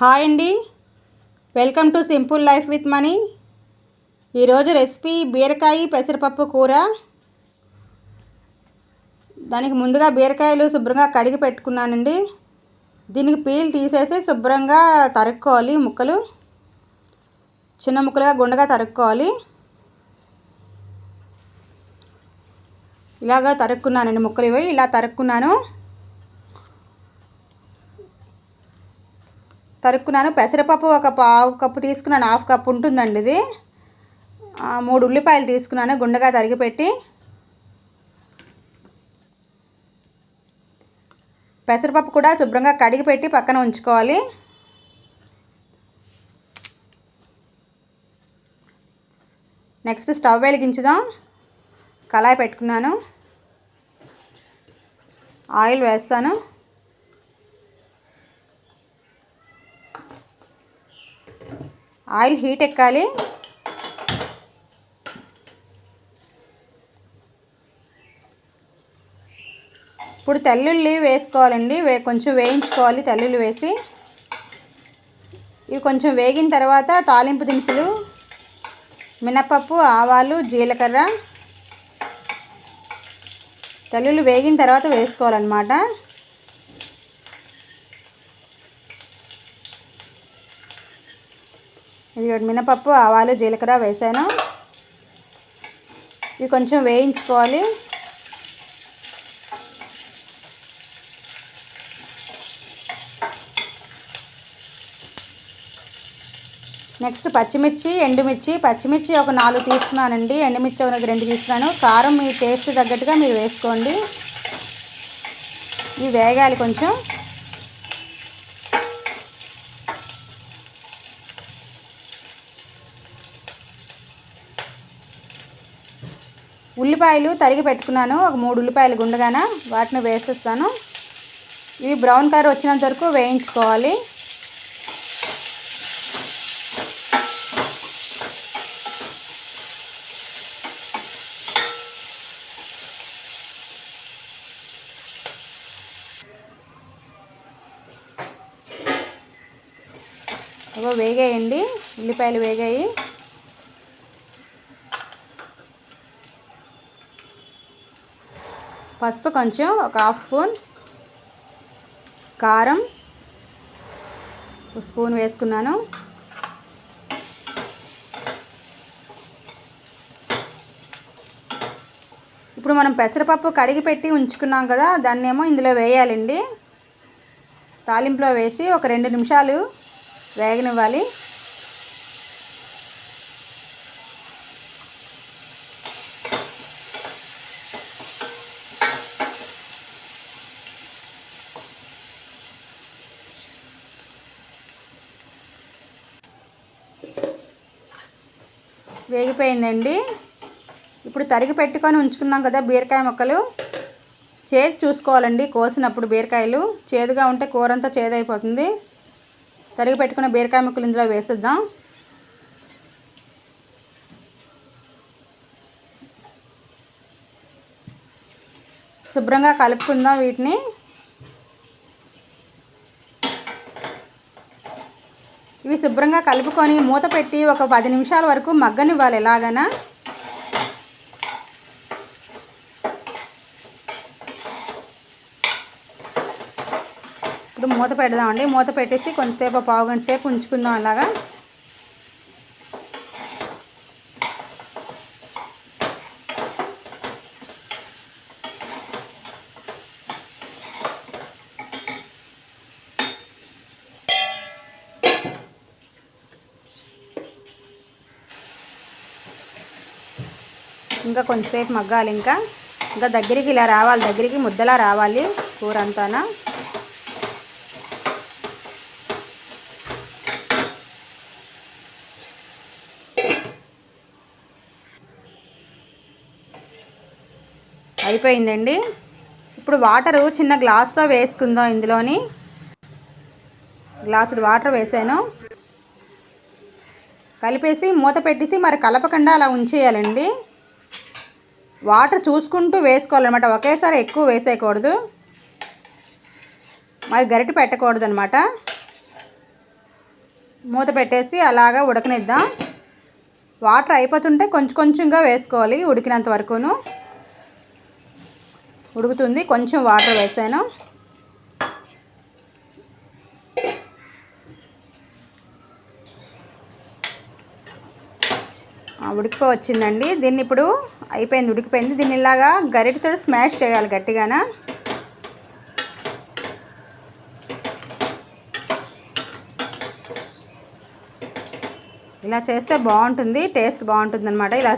Hi అండి. Welcome to simple life with Mani. ఈరోజు recipe బీరకాయ పెసరపప్పు కూర. దానికి ముందుగా బీరకాయలు శుభ్రంగా కడిగి పెట్టుకున్నానండి. దీనికి పీల్ తీసేసి శుభ్రంగా తరుక్కోవాలి ముక్కలు. చిన్న ముక్కలుగా గుండగా తరుక్కోవాలి. ఇలాగా తరుక్కున్నానండి ముక్కలు ఇవి. ఇలా తరుక్కున్నాను. తరుక్కున్నాను. పెసరపప్పు ఒక పావు కప్పు తీసుకున్నాను. హాఫ్ కప్ ఉంటుందండి ఇది. మూడు ఉల్లిపాయలు తీసుకున్నాను. గుండెగా తరిగి పెట్టి పెసరపప్పు కూడా శుభ్రంగా కడిగి పెట్టి పక్కన ఉంచుకోవాలి. నెక్స్ట్ స్టవ్ వెలిగించుదాం. కళాయి పెట్టుకున్నాను. ఆయిల్ వేస్తాను. ఆయిల్ హీట్ ఎక్కాలి. ఇప్పుడు తెల్లుల్లి వేసుకోవాలండి. వే కొంచెం వేయించుకోవాలి తెల్లుల్లి వేసి. ఇవి కొంచెం వేగిన తర్వాత తాలింపు దినుసులు మినపప్పు ఆవాలు జీలకర్ర. తెల్లుల్లి వేగిన తర్వాత వేసుకోవాలన్నమాట. ఇది మినపప్పు ఆవాలు జీలకర్ర వేసాను. ఇవి కొంచెం వేయించుకోవాలి. నెక్స్ట్ పచ్చిమిర్చి ఎండుమిర్చి. పచ్చిమిర్చి ఒక నాలుగు తీసుకున్నానండి. ఎండుమిర్చి ఒక రెండు తీసుకున్నాను. కారం మీ టేస్ట్ తగ్గట్టుగా మీరు వేసుకోండి. ఇవి వేగాలి కొంచెం. ఉల్లిపాయలు తరిగి పెట్టుకున్నాను. ఒక మూడు ఉల్లిపాయలు గుండగాన వాటిని వేసేస్తాను. ఇవి బ్రౌన్ కలర్ వచ్చినంత వరకు వేయించుకోవాలి. వేగాయండి. ఉల్లిపాయలు వేగాయి. పసుపు కొంచెం ఒక హాఫ్ స్పూన్ కారం స్పూన్ వేసుకున్నాను. ఇప్పుడు మనం పెసరపప్పు కడిగి పెట్టి ఉంచుకున్నాం కదా దాన్ని ఏమో ఇందులో వేయాలండి. తాలింపులో వేసి ఒక రెండు నిమిషాలు వేగనివ్వాలి. వేగిపోయిందండి. ఇప్పుడు తరిగి పెట్టుకొని ఉంచుకున్నాం కదా బీరకాయ ముక్కలు. చేదు చూసుకోవాలండి కోసినప్పుడు బీరకాయలు. చేదుగా ఉంటే కూర అంతా చేదైపోతుంది. తరిగి పెట్టుకున్న బీరకాయ ముక్కలు ఇందులో వేసేద్దాం. శుభ్రంగా కలుపుకుందాం వీటిని. ఇవి శుభ్రంగా కలుపుకొని మూత పెట్టి ఒక పది నిమిషాల వరకు మగ్గనివ్వాలి. ఎలాగనా? ఇప్పుడు మూత పెడదామండి. మూత పెట్టేసి కొంతసేపు పావు గంట సేపు ఉంచుకుందాం అలాగా. ఇంకా కొంచెంసేపు మగ్గాలి ఇంకా. ఇంకా దగ్గరికి ఇలా రావాలి దగ్గరికి ముద్దలా రావాలి కూర అంతానా అయిపోయిందండి. ఇప్పుడు వాటరు చిన్న గ్లాస్తో వేసుకుందాం ఇందులోని. గ్లాసుడు వాటర్ వేసాను. కలిపేసి మూత పెట్టేసి మరి కలపకుండా అలా ఉంచేయాలండి. వాటర్ చూసుకుంటూ వేసుకోవాలన్నమాట. ఒకేసారి ఎక్కువ వేసేయకూడదు. మరి గరిటె పెట్టకూడదు అనమాట మూత పెట్టేసి అలాగా ఉడకనిద్దాం. వాటర్ అయిపోతుంటే కొంచెం కొంచెంగా వేసుకోవాలి ఉడికినంత వరకును. ఉడుకుతుంది. కొంచెం వాటర్ వేసాను. ఉడికిపో వచ్చిందండి దీన్ని ఇప్పుడు అయిపోయింది ఉడికిపోయింది. దీన్ని ఇలాగా గరిటతో స్మాష్ చేయాలి గట్టిగాన. ఇలా చేస్తే బాగుంటుంది టేస్ట్ బాగుంటుంది అనమాట ఇలా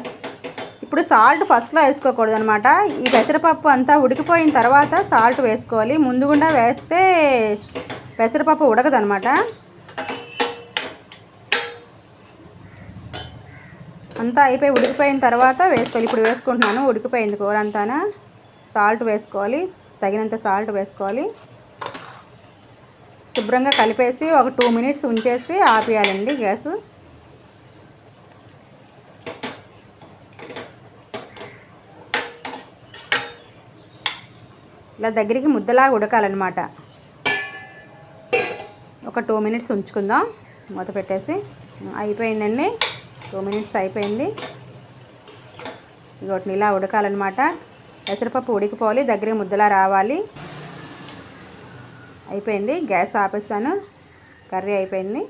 ఇప్పుడు సాల్ట్ ఫస్ట్లో వేసుకోకూడదు అనమాట ఈ పెసరపప్పు అంతా ఉడికిపోయిన తర్వాత సాల్ట్ వేసుకోవాలి. ముందుగుండా వేస్తే పెసరపప్పు ఉడకదనమాట అంతా అయిపోయి ఉడికిపోయిన తర్వాత వేసుకోవాలి. ఇప్పుడు వేసుకుంటున్నాను. ఉడికిపోయింది కూర సాల్ట్ వేసుకోవాలి. తగినంత సాల్ట్ వేసుకోవాలి. శుభ్రంగా కలిపేసి ఒక టూ మినిట్స్ ఉంచేసి ఆపేయాలండి గ్యాస్. ఇలా దగ్గరికి ముద్దలాగా ఉడకాలన్నమాట. ఒక టూ మినిట్స్ ఉంచుకుందాం. మూత పెట్టేసి. అయిపోయిందండి. టూ మినిట్స్ అయిపోయింది. ఇగోటిని ఇలా ఉడకాలన్నమాట. పెసరపప్పు ఉడికిపోవాలి దగ్గర ముద్దలా రావాలి. అయిపోయింది గ్యాస్ ఆపేస్తాను కర్రీ అయిపోయింది.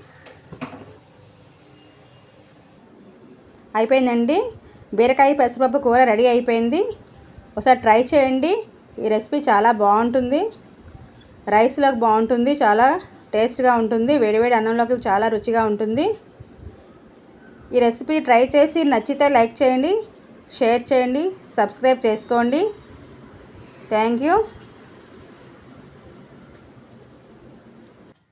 అయిపోయిందండి. బీరకాయ పెసరపప్పు కూర రెడీ అయిపోయింది. ఒకసారి ట్రై చేయండి. ఈ రెసిపీ చాలా బాగుంటుంది. రైస్లోకి బాగుంటుంది చాలా టేస్ట్గా ఉంటుంది. వేడివేడి అన్నంలోకి చాలా రుచిగా ఉంటుంది. ఈ రెసిపీ ట్రై చేసి నచ్చితే లైక్ చేయండి షేర్ చేయండి సబ్స్క్రైబ్ చేసుకోండి. Thank you.